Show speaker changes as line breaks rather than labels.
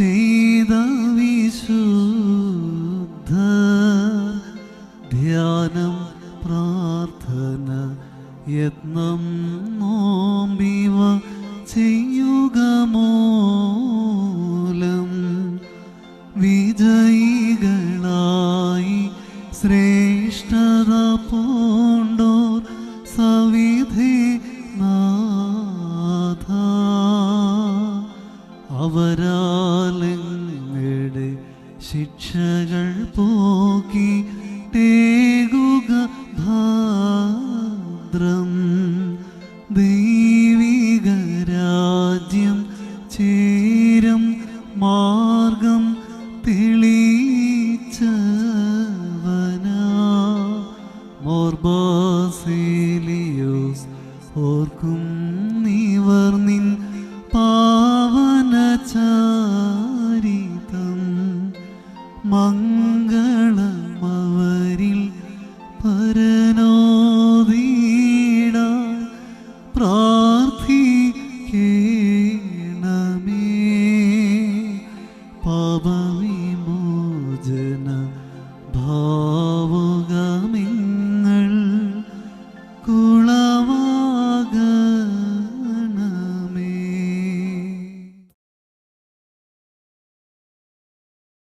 ചെയ്ത വിശുദ്ധ ധ്യാനം പ്രാർത്ഥന യത്നം നോമ്പിവ ചെയ്യുക മൂലം വിജയികളായി ശ്രേഷ്ഠത പൂണ്ടോർ സവിധി അവരാലങ്ങളുടെ ശിക്ഷകൾ പോക്കി തേകുക ഭാദ്രം. ദൈവിക രാജ്യം ചേരും മാർഗം തെളിച്ചവന മോർബാസേലിയോസ് ഓർക്കും ചാരിതം മംഗളമവരിൽ പരനോദീട പ്രാർത്ഥിക്കേണമേ. പാപവിമോചന ഭാവം